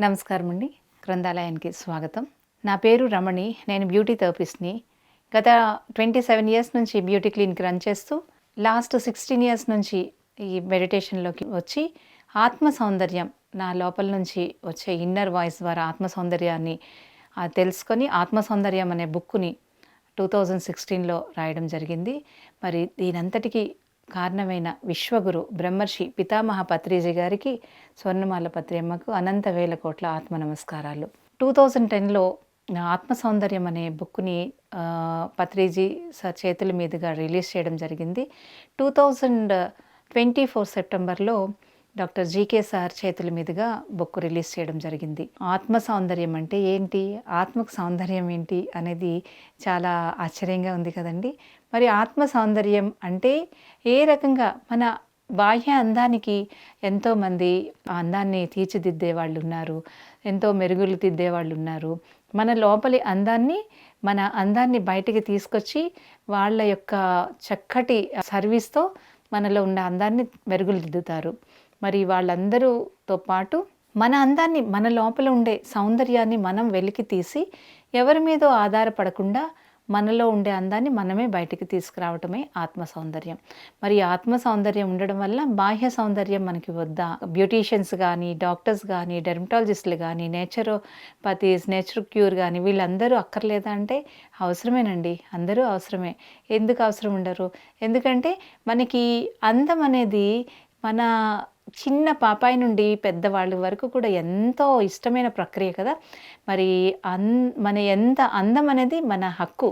నమస్కారం అండి గ్రంథాలయానికి స్వాగతం. నా పేరు రమణి. నేను బ్యూటీ థెరపిస్ట్ని. గత ట్వంటీ సెవెన్ ఇయర్స్ నుంచి బ్యూటీ క్లినిక్ రన్ చేస్తూ లాస్ట్ సిక్స్టీన్ ఇయర్స్ నుంచి ఈ మెడిటేషన్లోకి వచ్చి ఆత్మ సౌందర్యం నా లోపల నుంచి వచ్చే ఇన్నర్ వాయిస్ ద్వారా ఆత్మ సౌందర్యాన్ని తెలుసుకొని ఆత్మ సౌందర్యం అనే బుక్కుని టూ థౌజండ్ సిక్స్టీన్లో రాయడం జరిగింది. మరి దీనంతటికీ కారణమైన విశ్వగురు బ్రహ్మర్షి పితామహ పత్రిజీ గారికి స్వర్ణమాల పత్రియమ్మకు అనంత వేల కోట్ల ఆత్మ నమస్కారాలు. టూ థౌజండ్ టెన్లో ఆత్మ సౌందర్యం అనే బుక్ని పత్రిజీ సార్ చేతుల మీదుగా రిలీజ్ చేయడం జరిగింది. టూ థౌజండ్ ట్వంటీ ఫోర్ సెప్టెంబర్లో డాక్టర్ జీకే సార్ చేతుల మీదుగా బుక్ రిలీజ్ చేయడం జరిగింది. ఆత్మ సౌందర్యం అంటే ఏంటి? ఆత్మకు సౌందర్యం ఏంటి? అనేది చాలా ఆశ్చర్యంగా ఉంది కదండి. మరి ఆత్మ సౌందర్యం అంటే ఏ రకంగా? మన బాహ్య అందానికి ఎంతోమంది ఆ అందాన్ని తీర్చిదిద్దే వాళ్ళు ఉన్నారు. ఎంతో మెరుగులు దిద్దే వాళ్ళు ఉన్నారు. మన లోపలి అందాన్ని మన అందాన్ని బయటికి తీసుకొచ్చి వాళ్ళ యొక్క చక్కటి సర్వీస్తో మనలో ఉన్న అందాన్ని మెరుగులు దిద్దుతారు. మరి వాళ్ళందరూతో పాటు మన అందాన్ని మన లోపల ఉండే సౌందర్యాన్ని మనం వెలికి తీసి ఎవరి మీదో ఆధారపడకుండా మనలో ఉండే అందాన్ని మనమే బయటికి తీసుకురావటమే ఆత్మ సౌందర్యం. మరి ఆత్మ సౌందర్యం ఉండడం వల్ల బాహ్య సౌందర్యం మనకి వద్దా? బ్యూటీషియన్స్ కానీ డాక్టర్స్ కానీ డెర్మటాలజిస్టులు కానీ నేచరోపతీస్ నేచర్ క్యూర్ కానీ వీళ్ళందరూ అక్కర్లేదా అంటే అవసరమేనండి. అందరూ అవసరమే. ఎందుకు అవసరం ఉండరు? ఎందుకంటే మనకి అందం అనేది మన చిన్న పాపాయి నుండి పెద్దవాళ్ళ వరకు కూడా ఎంతో ఇష్టమైన ప్రక్రియ కదా. మరి అన్ మన ఎంత అందం అనేది మన హక్కు.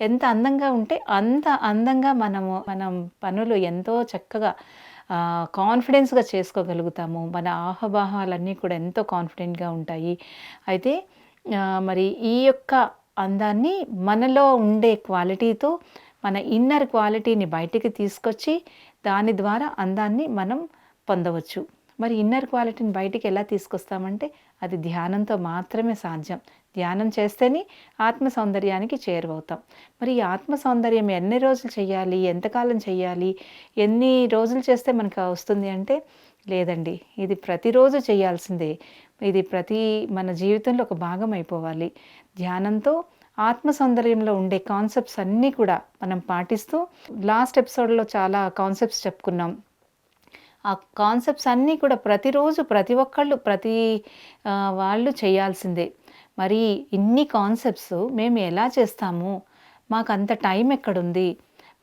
ఎంత అందంగా ఉంటే అంత అందంగా మనము మనం పనులు ఎంతో చక్కగా కాన్ఫిడెన్స్గా చేసుకోగలుగుతాము. మన ఆహభాహాలన్నీ కూడా ఎంతో కాన్ఫిడెంట్గా ఉంటాయి. అయితే మరి ఈ యొక్క అందాన్ని మనలో ఉండే క్వాలిటీతో మన ఇన్నర్ క్వాలిటీని బయటికి తీసుకొచ్చి దాని ద్వారా అందాన్ని మనం పొందవచ్చు. మరి ఇన్నర్ క్వాలిటీని బయటికి ఎలా తీసుకొస్తామంటే అది ధ్యానంతో మాత్రమే సాధ్యం. ధ్యానం చేస్తేనే ఆత్మ సౌందర్యానికి చేరువవుతాం. మరి ఈ ఆత్మ సౌందర్యం ఎన్ని రోజులు చేయాలి? ఎంతకాలం చేయాలి? ఎన్ని రోజులు చేస్తే మనకు వస్తుంది అంటే లేదండి. ఇది ప్రతిరోజు చేయాల్సిందే. ఇది ప్రతి మన జీవితంలో ఒక భాగం అయిపోవాలి. ధ్యానంతో ఆత్మ సౌందర్యంలో ఉండే కాన్సెప్ట్స్ అన్నీ కూడా మనం పాటిస్తూ లాస్ట్ ఎపిసోడ్లో చాలా కాన్సెప్ట్స్ చెప్పుకున్నాం. ఆ కాన్సెప్ట్స్ అన్నీ కూడా ప్రతిరోజు ప్రతి ఒక్కళ్ళు ప్రతి వాళ్ళు చేయాల్సిందే. మరి ఇన్ని కాన్సెప్ట్స్ మేము ఎలా చేస్తాము? మాకు అంత టైం ఎక్కడుంది?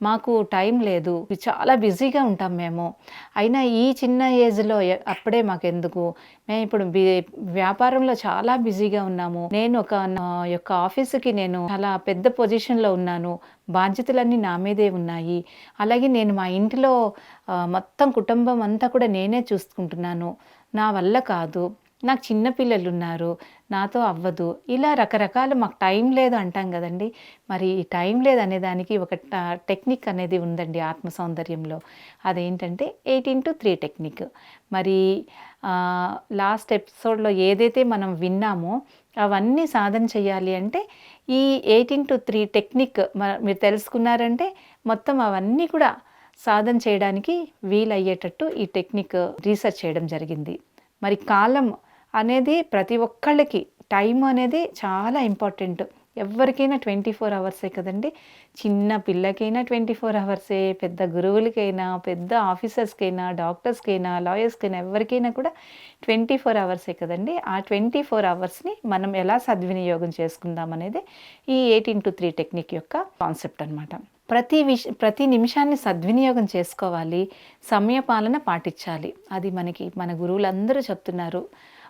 మాకు టైం లేదు. చాలా బిజీగా ఉంటాం మేము. అయినా ఈ చిన్న ఏజ్లో అప్పుడే మాకెందుకు? మేము ఇప్పుడు వ్యాపారంలో చాలా బిజీగా ఉన్నాము. నేను ఒక నా యొక్క ఆఫీసుకి నేను చాలా పెద్ద పొజిషన్లో ఉన్నాను. బాధ్యతలన్నీ నా మీదే ఉన్నాయి. అలాగే నేను మా ఇంటిలో మొత్తం కుటుంబం అంతా కూడా నేనే చూసుకుంటున్నాను. నా వల్ల కాదు. నాకు చిన్న పిల్లలు ఉన్నారు నాతో అవ్వదు. ఇలా రకరకాల మాకు టైం లేదు అంటాం కదండి. మరి ఈ టైం లేదు అనే దానికి ఒక టెక్నిక్ అనేది ఉందండి ఆత్మ సౌందర్యంలో. అదేంటంటే ఎయిట్ ఇంటూ త్రీ టెక్నిక్. మరి లాస్ట్ ఎపిసోడ్లో ఏదైతే మనం విన్నామో అవన్నీ సాధన చేయాలి అంటే ఈ ఎయిట్ ఇంటూ త్రీ టెక్నిక్ మ- మీరు తెలుసుకున్నారంటే మొత్తం అవన్నీ కూడా సాధన చేయడానికి వీలయ్యేటట్టు ఈ టెక్నిక్ రీసెర్చ్ చేయడం జరిగింది. మరి కాలం అనేది ప్రతి ఒక్కళ్ళకి టైం అనేది చాలా ఇంపార్టెంట్. ఎవరికైనా ట్వంటీ ఫోర్ అవర్సే కదండి. చిన్న పిల్లకైనా ట్వంటీ ఫోర్ అవర్సే పెద్ద గురువులకైనా పెద్ద ఆఫీసర్స్కైనా డాక్టర్స్కైనా లాయర్స్కైనా ఎవరికైనా కూడా ట్వంటీ ఫోర్ అవర్సే కదండి. ఆ ట్వంటీ ఫోర్ అవర్స్ని మనం ఎలా సద్వినియోగం చేసుకుందాం అనేది ఈ ఎయిట్ ఇంటూ త్రీ టెక్నిక్ యొక్క కాన్సెప్ట్ అనమాట ప్రతి విష ప్రతి నిమిషాన్ని సద్వినియోగం చేసుకోవాలి. సమయపాలన పాటించాలి. అది మనకి మన గురువులందరూ చెప్తున్నారు.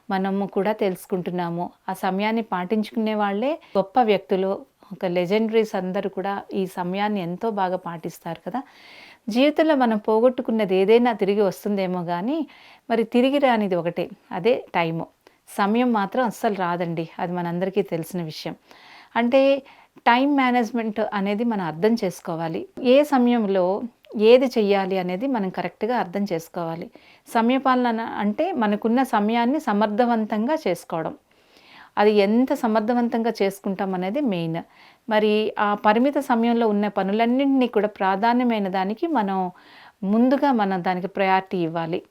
మనము కూడా తెలుసుకుంటున్నాము. ఆ సమయాన్ని పాటించుకునే వాళ్ళే గొప్ప వ్యక్తులు. ఒక లెజెండరీస్ అందరూ కూడా ఈ సమయాన్ని ఎంతో బాగా పాటిస్తారు కదా. జీవితంలో మనం పోగొట్టుకున్నది ఏదైనా తిరిగి వస్తుందేమో కానీ మరి తిరిగి రానిది ఒకటే అదే టైము. సమయం మాత్రం అస్సలు రాదండి. అది మనందరికీ తెలిసిన విషయం. అంటే టైం మేనేజ్మెంట్ అనేది మనం అర్థం చేసుకోవాలి. ఏ సమయంలో ఏది చెయ్యాలి అనేది మనం కరెక్ట్గా అర్థం చేసుకోవాలి. సమయపాలన అంటే మనకున్న సమయాన్ని సమర్థవంతంగా చేసుకోవడం. అది ఎంత సమర్థవంతంగా చేసుకుంటాం అనేది మెయిన్. మరి ఆ పరిమిత సమయంలో ఉన్న పనులన్నింటినీ కూడా ప్రాధాన్యమైన దానికి మనం ముందుగా మనం దానికి ప్రయారిటీ ఇవ్వాలి.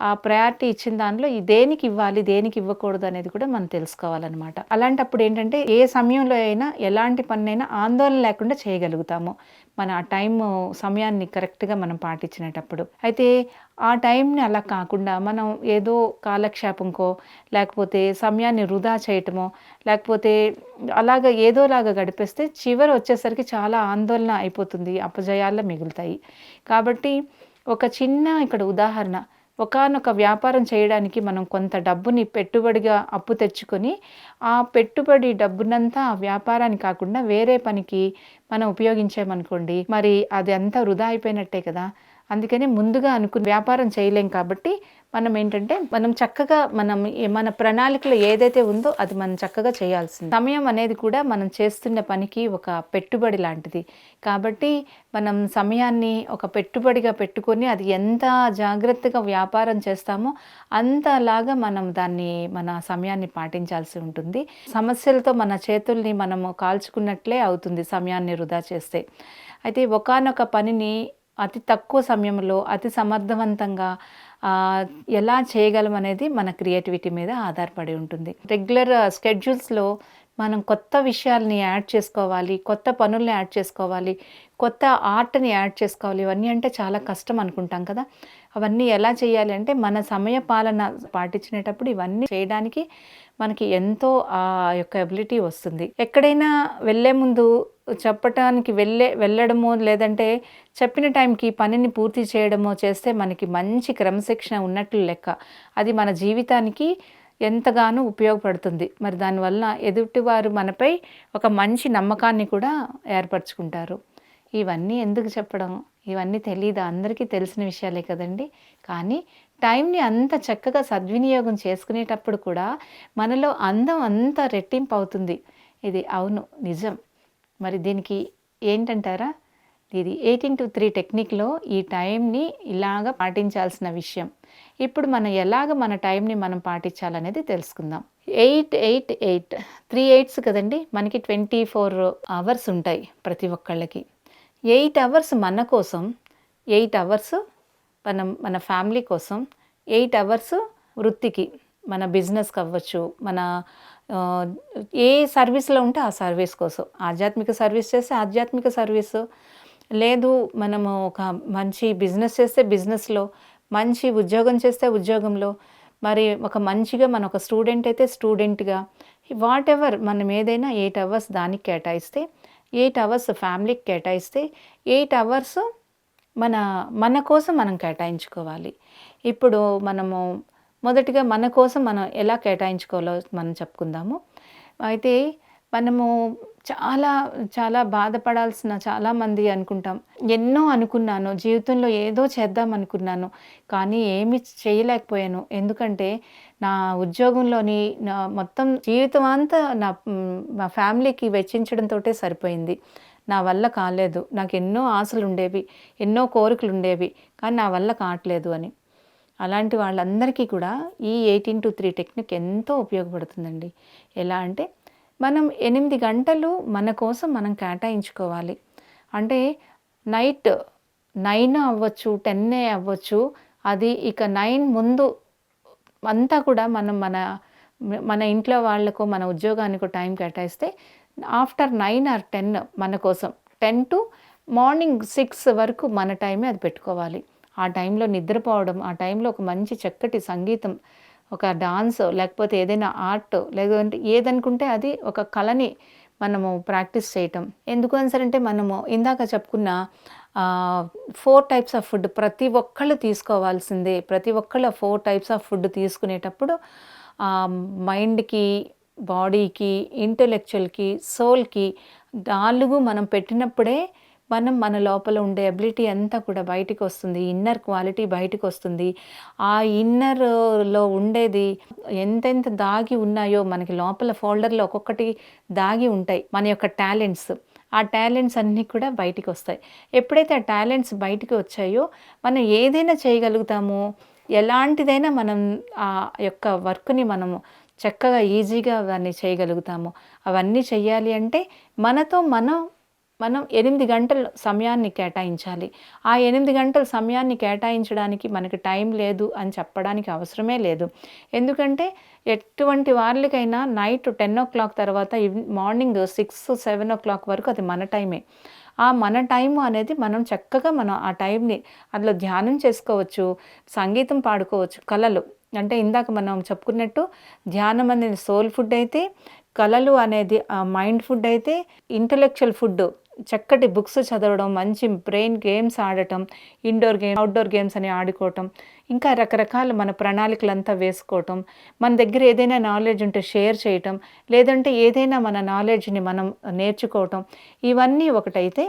ఆ ప్రయారిటీ ఇచ్చిన దానిలో దేనికి ఇవ్వాలి దేనికి ఇవ్వకూడదు అనేది కూడా మనం తెలుసుకోవాలన్నమాట. అలాంటప్పుడు ఏంటంటే ఏ సమయంలో అయినా ఎలాంటి పనైనా ఆందోళన లేకుండా చేయగలుగుతాము. మన ఆ టైం సమయాన్ని కరెక్ట్గా మనం పాటించినటప్పుడు అయితే ఆ టైంని అలా కాకుండా మనం ఏదో కాలక్షేపంకో లేకపోతే సమయాన్ని వృధా చేయటమో లేకపోతే అలాగ ఏదోలాగా గడిపేస్తే చివరి వచ్చేసరికి చాలా ఆందోళన అయిపోతుంది అపజయాల్లో మిగులుతాయి. కాబట్టి ఒక చిన్న ఇక్కడ ఉదాహరణ ఒకనొక వ్యాపారం చేయడానికి మనం కొంత డబ్బుని పెట్టుబడిగా అప్పు తెచ్చుకొని ఆ పెట్టుబడి డబ్బునంతా ఆ వ్యాపారాన్ని కాకుండా వేరే పనికి మనం ఉపయోగించామనుకోండి మరి అది అంతా వృధా అయిపోయినట్టే కదా. అందుకని ముందుగా అనుకుని వ్యాపారం చేయలేం కాబట్టి మనం ఏంటంటే మనం చక్కగా మనం మన ప్రణాళికలో ఏదైతే ఉందో అది మనం చక్కగా చేయాల్సింది. సమయం అనేది కూడా మనం చేస్తున్న పనికి ఒక పెట్టుబడి లాంటిది. కాబట్టి మనం సమయాన్ని ఒక పెట్టుబడిగా పెట్టుకొని అది ఎంత జాగ్రత్తగా వ్యాపారం చేస్తామో అంతలాగా మనం దాన్ని మన సమయాన్ని పాటించాల్సి ఉంటుంది. సమస్యలతో మన చేతుల్ని మనము కాల్చుకున్నట్లే అవుతుంది సమయాన్ని వృధా చేస్తే. అయితే ఒకనొక పనిని అతి తక్కువ సమయంలో అతి సమర్థవంతంగా ఎలా చేయగలం అనేది మన క్రియేటివిటీ మీద ఆధారపడి ఉంటుంది. రెగ్యులర్ స్కెడ్యూల్స్లో మనం కొత్త విషయాల్ని యాడ్ చేసుకోవాలి కొత్త పనుల్ని యాడ్ చేసుకోవాలి కొత్త ఆర్ట్ని యాడ్ చేసుకోవాలి ఇవన్నీ అంటే చాలా కష్టం అనుకుంటాం కదా. అవన్నీ ఎలా చేయాలి అంటే మన సమయ పాలన పాటించినప్పుడు ఇవన్నీ చేయడానికి మనకి ఎంతో ఆ యొక్క ఎబిలిటీ వస్తుంది. ఎక్కడైనా వెళ్ళే ముందు చెప్పటానికి వెళ్ళే వెళ్ళడమో లేదంటే చెప్పిన టైంకి పనిని పూర్తి చేయడమో చేస్తే మనకి మంచి క్రమశిక్షణ ఉన్నట్లు లెక్క. అది మన జీవితానికి ఎంతగానో ఉపయోగపడుతుంది. మరి దానివల్ల ఎదుటివారు మనపై ఒక మంచి నమ్మకాన్ని కూడా ఏర్పరచుకుంటారు. ఇవన్నీ ఎందుకు చెప్పడం? ఇవన్నీ తెలియదు అందరికీ తెలిసిన విషయాలే కదండి. కానీ టైంని అంత చక్కగా సద్వినియోగం చేసుకునేటప్పుడు కూడా మనలో అందం అంత రెట్టింపు అవుతుంది ఇది అవును నిజం. మరి దీనికి ఏంటంటారా? ఇది ఎయిటీన్ టు త్రీ టెక్నిక్లో ఈ టైంని ఇలాగ పాటించాల్సిన విషయం. ఇప్పుడు మనం ఎలాగ మన టైంని మనం పాటించాలనేది తెలుసుకుందాం. Eight eight eight. Three eights కదండి? మనకి ట్వంటీ ఫోర్ అవర్స్ ఉంటాయి ప్రతి ఒక్కళ్ళకి. ఎయిట్ అవర్స్ మన కోసం ఎయిట్ అవర్స్ మనం మన ఫ్యామిలీ కోసం ఎయిట్ అవర్స్ వృత్తికి. మన బిజినెస్కి అవ్వచ్చు మన ఏ సర్వీస్లో ఉంటే ఆ సర్వీస్ కోసం. ఆధ్యాత్మిక సర్వీస్ చేస్తే ఆధ్యాత్మిక సర్వీస్ లేదు మనము ఒక మంచి బిజినెస్ చేస్తే బిజినెస్లో మంచి ఉద్యోగం చేస్తే ఉద్యోగంలో మరి ఒక మంచిగా మన ఒక స్టూడెంట్ అయితే స్టూడెంట్గా వాట్ ఎవర్ మనం ఏదైనా ఎయిట్ అవర్స్ దానికి కేటాయిస్తే ఎయిట్ అవర్స్ ఫ్యామిలీకి కేటాయిస్తే ఎయిట్ అవర్స్ మన మన కోసం మనం కేటాయించుకోవాలి. ఇప్పుడు మనము మొదటిగా మన కోసం మనం ఎలా కేటాయించుకోవాలో మనం చెప్పుకుందాము. అయితే మనము చాలా చాలా బాధపడాల్సిన చాలామంది అనుకుంటాం. ఎన్నో అనుకున్నాను జీవితంలో ఏదో చేద్దాం అనుకున్నాను కానీ ఏమి చేయలేకపోయాను. ఎందుకంటే నా ఉద్యోగంలోని నా మొత్తం జీవితం అంతా నా మా ఫ్యామిలీకి వెచ్చించడంతో సరిపోయింది. నా వల్ల కాలేదు. నాకు ఎన్నో ఆశలు ఉండేవి ఎన్నో కోరికలు ఉండేవి కానీ నా వల్ల కావట్లేదు అని. అలాంటి వాళ్ళందరికీ కూడా ఈ ఎయిటీన్ టు త్రీ టెక్నిక్ ఎంతో ఉపయోగపడుతుందండి. ఎలా అంటే మనం ఎనిమిది గంటలు మన కోసం మనం కేటాయించుకోవాలి. అంటే నైట్ నైన్ అవ్వచ్చు టెన్నే అవ్వచ్చు అది ఇక నైన్ ముందు అంతా కూడా మనం మన మన ఇంట్లో వాళ్ళకు మన ఉద్యోగానికి టైం కేటాయిస్తే ఆఫ్టర్ నైన్ ఆర్ టెన్ మన కోసం టెన్ టు మార్నింగ్ సిక్స్ వరకు మన టైమే అది పెట్టుకోవాలి. ఆ టైంలో నిద్రపోవడం ఆ టైంలో ఒక మంచి చక్కటి సంగీతం ఒక డాన్స్ లేకపోతే ఏదైనా ఆర్ట్ లేదంటే ఏదనుకుంటే అది ఒక కళని మనము ప్రాక్టీస్ చేయటం. ఎందుకు అంటే మనము ఇందాక చెప్పుకున్న ఫోర్ టైప్స్ ఆఫ్ ఫుడ్ ప్రతి ఒక్కళ్ళు తీసుకోవాల్సిందే. ప్రతి ఒక్కళ్ళు ఫోర్ టైప్స్ ఆఫ్ ఫుడ్ తీసుకునేటప్పుడు మైండ్కి బాడీకి ఇంటలెక్చువల్కి సోల్కి నాలుగు మనం పెట్టినప్పుడే మనం మన లోపల ఉండే అబిలిటీ అంతా కూడా బయటికి వస్తుంది. ఇన్నర్ క్వాలిటీ బయటకు వస్తుంది. ఆ ఇన్నర్లో ఉండేది ఎంతెంత దాగి ఉన్నాయో మనకి లోపల ఫోల్డర్లో ఒక్కొక్కటి దాగి ఉంటాయి మన యొక్క టాలెంట్స్ ఆ టాలెంట్స్ అన్నీ కూడా బయటికి వస్తాయి. ఎప్పుడైతే ఆ టాలెంట్స్ బయటికి వచ్చాయో మనం ఏదైనా చేయగలుగుతామో. ఎలాంటిదైనా మనం ఆ యొక్క వర్క్ని మనము చక్కగా ఈజీగా అవన్నీ చేయగలుగుతాము. అవన్నీ చేయాలి అంటే మనతో మనం మనం ఎనిమిది గంటల సమయాన్ని కేటాయించాలి. ఆ ఎనిమిది గంటల సమయాన్ని కేటాయించడానికి మనకి టైం లేదు అని చెప్పడానికి అవసరమే లేదు. ఎందుకంటే ఎటువంటి వాళ్ళకైనా నైట్ టెన్ ఓ క్లాక్ తర్వాత morning six seven o'clock వరకు అది మన టైమే. ఆ మన టైం అనేది మనం చక్కగా మనం ఆ టైంని అందులో ధ్యానం చేసుకోవచ్చు సంగీతం పాడుకోవచ్చు కళలు. అంటే ఇందాక మనం చెప్పుకున్నట్టు ధ్యానం అనేది సోల్ ఫుడ్ అయితే కళలు అనేది మైండ్ ఫుడ్ అయితే ఇంటలెక్చువల్ ఫుడ్ చక్కటి బుక్స్ చదవడం మంచి బ్రెయిన్ గేమ్స్ ఆడటం ఇండోర్ గేమ్ అవుట్డోర్ గేమ్స్ అని ఆడుకోవటం ఇంకా రకరకాల మన ప్రణాళికలంతా వేసుకోవటం మన దగ్గర ఏదైనా నాలెడ్జ్ ఉంటే షేర్ చేయటం లేదంటే ఏదైనా మన నాలెడ్జ్ని మనం నేర్చుకోవటం ఇవన్నీ ఒకటైతే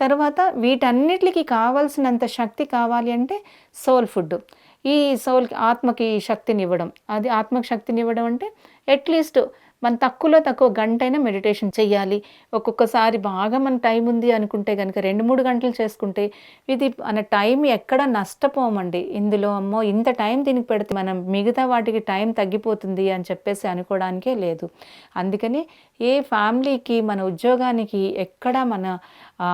తర్వాత వీటన్నిటికి కావాల్సినంత శక్తి కావాలి అంటే సోల్ ఫుడ్. ఈ సోల్కి ఆత్మకి శక్తిని ఇవ్వడం అది ఆత్మకి శక్తిని ఇవ్వడం అంటే అట్లీస్ట్ మన తక్కువలో తక్కువ గంట అయినా మెడిటేషన్ చేయాలి ఒక్కొక్కసారి బాగా మన టైం ఉంది అనుకుంటే కనుక రెండు మూడు గంటలు చేసుకుంటే ఇది మన టైం ఎక్కడ నష్టపోమండి. ఇందులో అమ్మో ఇంత టైం దీనికి పెడితే మనం మిగతా వాటికి టైం తగ్గిపోతుంది అని చెప్పేసి అనుకోవడానికే లేదు. అందుకని ఏ ఫ్యామిలీకి మన ఉద్యోగానికి ఎక్కడ మన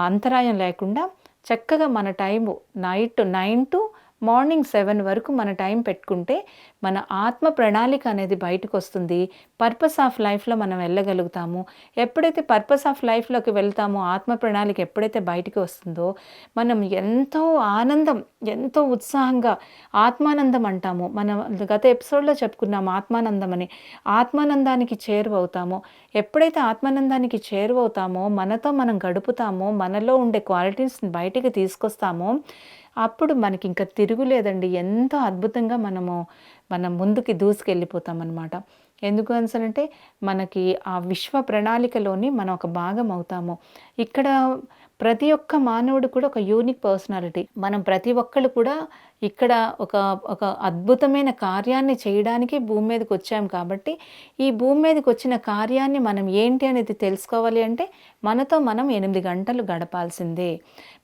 అంతరాయం లేకుండా చక్కగా మన time night nine to morning seven వరకు మన టైం పెట్టుకుంటే మన ఆత్మ ప్రణాళిక అనేది బయటకు వస్తుంది పర్పస్ ఆఫ్ లైఫ్లో మనం వెళ్ళగలుగుతాము. ఎప్పుడైతే పర్పస్ ఆఫ్ లైఫ్లోకి వెళ్తామో ఆత్మ ప్రణాళిక ఎప్పుడైతే బయటికి వస్తుందో మనం ఎంతో ఆనందం ఎంతో ఉత్సాహంగా ఆత్మానందం అంటాము. మనం గత ఎపిసోడ్లో చెప్పుకున్నాము ఆత్మానందం అని ఆత్మానందానికి చేరువవుతామో. ఎప్పుడైతే ఆత్మానందానికి చేరువవుతామో మనతో మనం గడుపుతామో మనలో ఉండే క్వాలిటీస్ని బయటికి తీసుకొస్తామో అప్పుడు మనకి ఇంకా తిరుగులేదండి. ఎంతో అద్భుతంగా మనము మనం ముందుకి దూసుకెళ్ళిపోతామన్నమాట. ఎందుకు అంటే మనకి ఆ విశ్వ ప్రణాళికలోని మనం ఒక భాగం అవుతాము. ఇక్కడ ప్రతి ఒక్క మానవుడు కూడా ఒక యూనిక్ పర్సనాలిటీ మనం ప్రతి ఒక్కళ్ళు కూడా ఇక్కడ ఒక ఒక అద్భుతమైన కార్యాన్ని చేయడానికి భూమి మీదకి వచ్చాం కాబట్టి ఈ భూమి మీదకి వచ్చిన కార్యాన్ని మనం ఏంటి అనేది తెలుసుకోవాలి అంటే మనతో మనం ఎనిమిది గంటలు గడపాల్సిందే.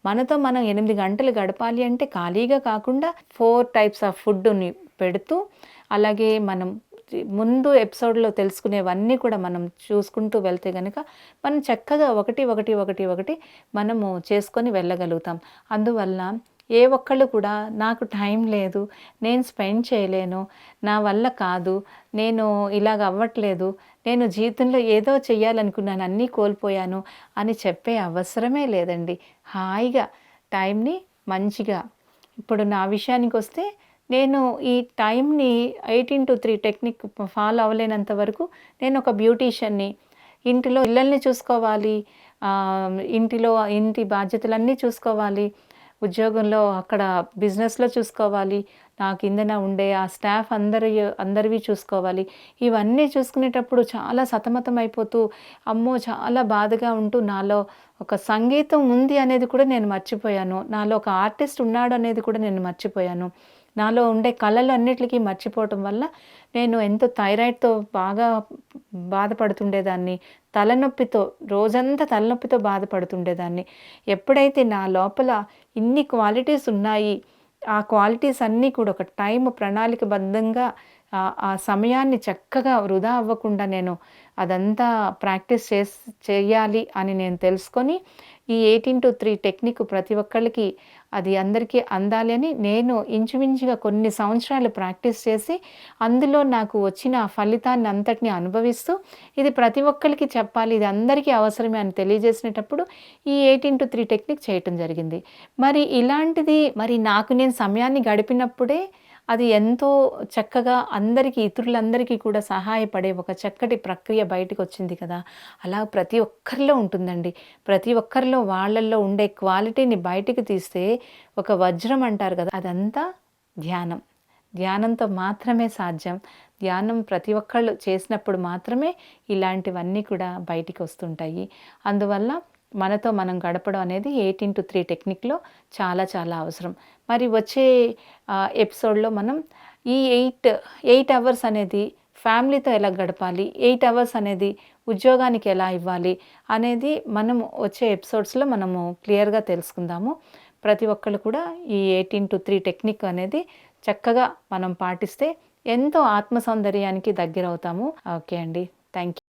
మనతో మనం ఎనిమిది గంటలు గడపాలి అంటే ఖాళీగా కాకుండా ఫోర్ టైప్స్ ఆఫ్ ఫుడ్ని పెడుతూ అలాగే మనం ముందు ఎపిసోడ్లో తెలుసుకునేవన్నీ కూడా మనం చూసుకుంటూ వెళ్తే కనుక మనం చక్కగా ఒకటి ఒకటి ఒకటి ఒకటి మనము చేసుకొని వెళ్ళగలుగుతాం. అందువల్ల ఏ ఒక్కళ్ళు కూడా నాకు టైం లేదు నేను స్పెండ్ చేయలేను నా వల్ల కాదు నేను ఇలాగ అవ్వట్లేదు నేను జీవితంలో ఏదో చెయ్యాలనుకున్నాను అన్నీ కోల్పోయాను అని చెప్పే అవసరమే లేదండి. హాయిగా టైంని మంచిగా. ఇప్పుడు నా విషయానికి వస్తే నేను ఈ టైంని eighteen to three technique follow అవ్వలేనంత వరకు నేను ఒక బ్యూటీషియన్ని. ఇంటిలో పిల్లల్ని చూసుకోవాలి ఇంటిలో ఇంటి బాధ్యతలన్నీ చూసుకోవాలి ఉద్యోగంలో అక్కడ బిజినెస్లో చూసుకోవాలి నా కిందన ఉండే ఆ స్టాఫ్ అందరి అందరివి చూసుకోవాలి. ఇవన్నీ చూసుకునేటప్పుడు చాలా సతమతం అయిపోతూ అమ్మో చాలా బాధగా ఉంటూ నాలో ఒక సంగీతం ఉంది అనేది కూడా నేను మర్చిపోయాను. నాలో ఒక ఆర్టిస్ట్ ఉన్నాడు అనేది కూడా నేను మర్చిపోయాను. నాలో ఉండే కళలు అన్నిటికీ మర్చిపోవటం వల్ల నేను ఎంతో థైరాయిడ్తో బాగా బాధపడుతుండేదాన్ని. తలనొప్పితో రోజంతా తలనొప్పితో బాధపడుతుండేదాన్ని. ఎప్పుడైతే నా లోపల ఇన్ని క్వాలిటీస్ ఉన్నాయి ఆ క్వాలిటీస్ అన్నీ కూడా ఒక టైం ప్రణాళికబద్ధంగా ఆ సమయాన్ని చక్కగా వృధా అవ్వకుండా నేను అదంతా ప్రాక్టీస్ చేసి చేయాలి అని నేను తెలుసుకొని ఈ ఎయిటీన్ టు త్రీ టెక్నిక్ ప్రతి ఒక్కళ్ళకి అది అందరికీ అందాలి అని నేను ఇంచుమించుగా కొన్ని సంవత్సరాలు ప్రాక్టీస్ చేసి అందులో నాకు వచ్చిన ఫలితాన్ని అంతటిని అనుభవిస్తూ ఇది ప్రతి ఒక్కరికి చెప్పాలి ఇది అందరికీ అవసరమే అని తెలియజేసినప్పుడు ఈ ఎయిటీన్ టు త్రీ టెక్నిక్ చేయటం జరిగింది. మరి ఇలాంటిది మరి నాకు నేను సమయాన్ని గడిపినప్పుడే అది ఎంతో చక్కగా అందరికీ ఇతరులందరికీ కూడా సహాయపడే ఒక చక్కటి ప్రక్రియ బయటకు వచ్చింది కదా. అలా ప్రతి ఒక్కరిలో ఉంటుందండి. ప్రతి ఒక్కరిలో వాళ్ళల్లో ఉండే క్వాలిటీని బయటికి తీస్తే ఒక వజ్రం అంటారు కదా అదంతా ధ్యానం. ధ్యానంతో మాత్రమే సాధ్యం. ధ్యానం ప్రతి ఒక్కళ్ళు చేసినప్పుడు మాత్రమే ఇలాంటివన్నీ కూడా బయటికి వస్తుంటాయి అందువల్ల మనతో మనం గడపడం అనేది ఎయిటీన్ టు త్రీ టెక్నిక్లో చాలా చాలా అవసరం. మరి వచ్చే ఎపిసోడ్లో మనం ఈ ఎయిట్ ఎయిట్ అవర్స్ అనేది ఫ్యామిలీతో ఎలా గడపాలి? ఎయిట్ అవర్స్ అనేది ఉద్యోగానికి ఎలా ఇవ్వాలి? అనేది మనం వచ్చే ఎపిసోడ్స్లో మనము క్లియర్గా తెలుసుకుందాము. ప్రతి ఒక్కళ్ళు కూడా ఈ ఎయిటీన్ టు త్రీ టెక్నిక్ అనేది చక్కగా మనం పాటిస్తే ఎంతో ఆత్మ సౌందర్యానికి దగ్గర అవుతాము ఓకే అండి. Thank you